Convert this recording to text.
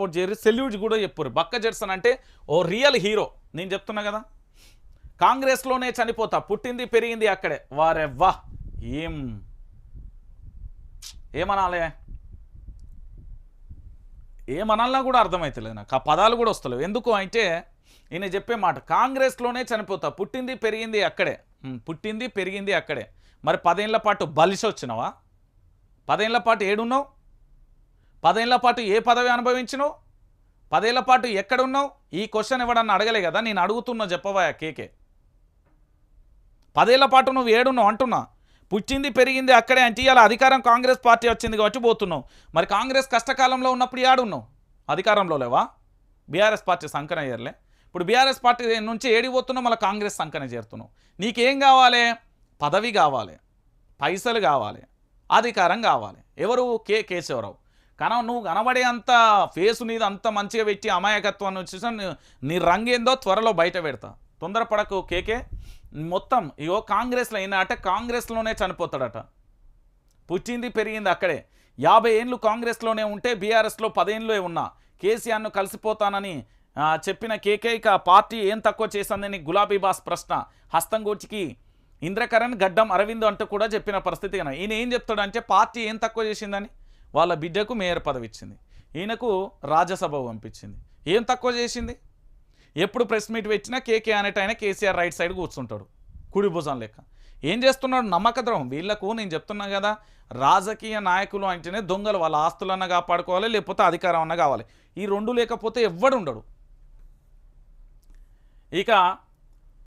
Support చేయరు salute కూడా చెప్పురు బక్క జెర్సన్ అంటే ఓ రియల్ హీరో. నేను చెప్తున్నా కదా. కాంగ్రెస్లోనే చనిపోతా. పుట్టింది పెరిగింది అక్కడే. వారెవ్వా ఏం? ఏమనాలే? ఏమనాలన్నా కూడా అర్థమవుతలేదు నాకు. ఆ పదాలు కూడా వస్తలేవు. ఎందుకు అంటే ఈయన చెప్పే మాట కాంగ్రెస్లోనే చనిపోతా. పుట్టింది పెరిగింది అక్కడే. పుట్టింది పెరిగింది అక్కడే. మరి పదేళ్ళ పాటు బలిసి వచ్చినావా పదేళ్ళ పాటు ఏడున్నావు? పదేళ్ళ పాటు ఏ పదవి అనుభవించినావు? పదేళ్ళ పాటు ఎక్కడున్నావు? ఈ క్వశ్చన్ ఇవ్వడాన్ని అడగలే కదా? నేను అడుగుతున్నా చెప్పవా కేకే? పదేళ్ళ పాటు నువ్వు ఏడున్నావు అంటున్నా. పుట్టింది పెరిగింది అక్కడే అంటే ఇలా అధికారం కాంగ్రెస్ పార్టీ వచ్చింది కాబట్టి పోతున్నావు. మరి కాంగ్రెస్ కష్టకాలంలో ఉన్నప్పుడు ఏడున్నావు? అధికారంలో లేవా? బీఆర్ఎస్ పార్టీ సంకన చేరలే ఇప్పుడు బీఆర్ఎస్ పార్టీ నుంచి ఏడిపోతున్నావు మళ్ళీ కాంగ్రెస్ సంకన చేరుతున్నావు. నీకేం కావాలి? పదవి కావాలి. పైసలు కావాలి. అధికారం కావాలి. ఎవరు? కే. కేశవరావు. కానీ నువ్వు కనబడే అంత ఫేసు నీది అంత మంచిగా పెట్టి అమాయకత్వాన్ని వచ్చేసి నీ- రంగేందో త్వరలో బయట పెడతా. తొందరపడకు కేకే. మొత్తం ఇగో కాంగ్రెస్లో అయినా అంటే కాంగ్రెస్లోనే చనిపోతాడట. పుట్టింది పెరిగింది అక్కడే. యాభై ఏండ్లు కాంగ్రెస్లోనే ఉంటే బీఆర్ఎస్లో పదేండ్లే ఉన్నా. కేసీఆర్ను కలిసిపోతానని చెప్పిన చెప్పిన కేకేక పార్టీ ఏం తక్కువ చేసిందని గులాబీ బాస్ ప్రశ్న. హస్తం హస్తంగోచికి ఇంద్రకరణ్ గడ్డం అరవింద్ అంటూ కూడా చెప్పిన పరిస్థితి కన ఈయన ఏం చెప్తాడంటే పార్టీ ఏం తక్కువ చేసిందని? వాళ్ళ బిడ్డకు మేయర్ పదవి ఇచ్చింది ఈయనకు రాజ్యసభ పంపించింది. ఏం తక్కువ చేసింది? ఎప్పుడు ప్రెస్ మీట్ పెట్టినా కేకే అనేట ఆయన కేసీఆర్ రైట్ సైడ్ కూర్చుంటాడు. కుడి భుజం లెక్క. ఏం చేస్తున్నాడు? నమ్మక ద్రోహం. వీళ్ళకు నేను చెప్తున్నా కదా రాజకీయ నాయకులు అంటేనే దొంగలు. వాళ్ళ ఆస్తులన్నా కాపాడుకోవాలి లేకపోతే అధికారం అన్నా కావాలి. ఈ రెండు లేకపోతే ఎవ్వడు ఉండడు. ఇక